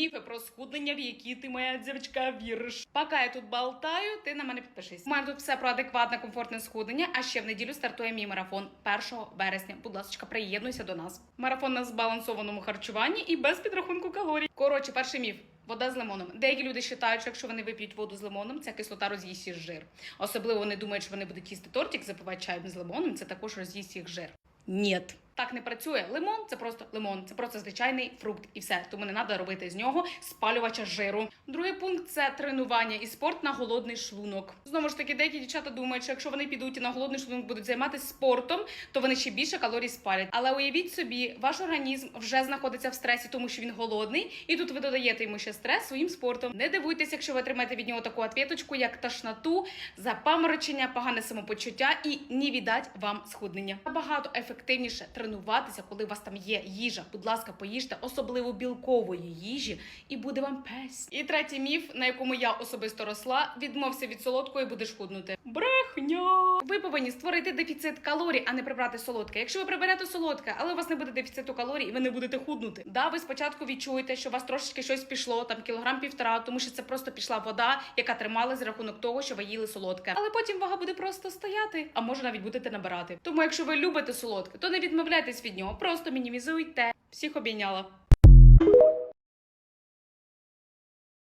Міфи про схуднення, в які ти, моя дівчинка, віриш. Поки я тут болтаю, ти на мене підпишись. У мене тут все про адекватне, комфортне схуднення. А ще в неділю стартує мій марафон 1 вересня. Будь ласка, приєднуйся до нас. Марафон на збалансованому харчуванні і без підрахунку калорій. Коротше, перший міф. Вода з лимоном. Деякі люди вважають, що якщо вони вип'ють воду з лимоном, ця кислота роз'їсть їх жир. Особливо вони думають, що вони будуть їсти тортик, запивати чаєм з лимоном, це також роз'їсть їх жир. Ні. Так не працює. Лимон це просто лимон, це просто звичайний фрукт і все. Тому не треба робити з нього спалювача жиру. Другий пункт це тренування і спорт на голодний шлунок. Знову ж таки, деякі дівчата думають, що якщо вони підуть на голодний шлунок будуть займатися спортом, то вони ще більше калорій спалять. Але уявіть собі, ваш організм вже знаходиться в стресі, тому що він голодний, і тут ви додаєте йому ще стрес своїм спортом. Не дивуйтесь, якщо ви отримаєте від нього таку ответочку, як тошноту, запаморочення, погане самопочуття і не віддать вам схуднення. Набагато ефективніше тренуватися, коли у вас там є їжа. Будь ласка, поїжте особливо білкової їжі, і буде вам песть. І третій міф, на якому я особисто росла, відмовся від солодкої, будеш худнути. Брехня! Ви повинні створити дефіцит калорій, а не прибрати солодке. Якщо ви приберете солодке, але у вас не буде дефіциту калорій, і ви не будете худнути. Да, ви спочатку відчуєте, що у вас трошечки щось пішло, там кілограм півтора, тому що це просто пішла вода, яка тримала за рахунок того, що ви їли солодке. Але потім вага буде просто стояти, а може навіть будете набирати. Тому, якщо ви любите солодке, то не відмовляйтесь від нього, просто мінімізуйте. Всіх обійняла.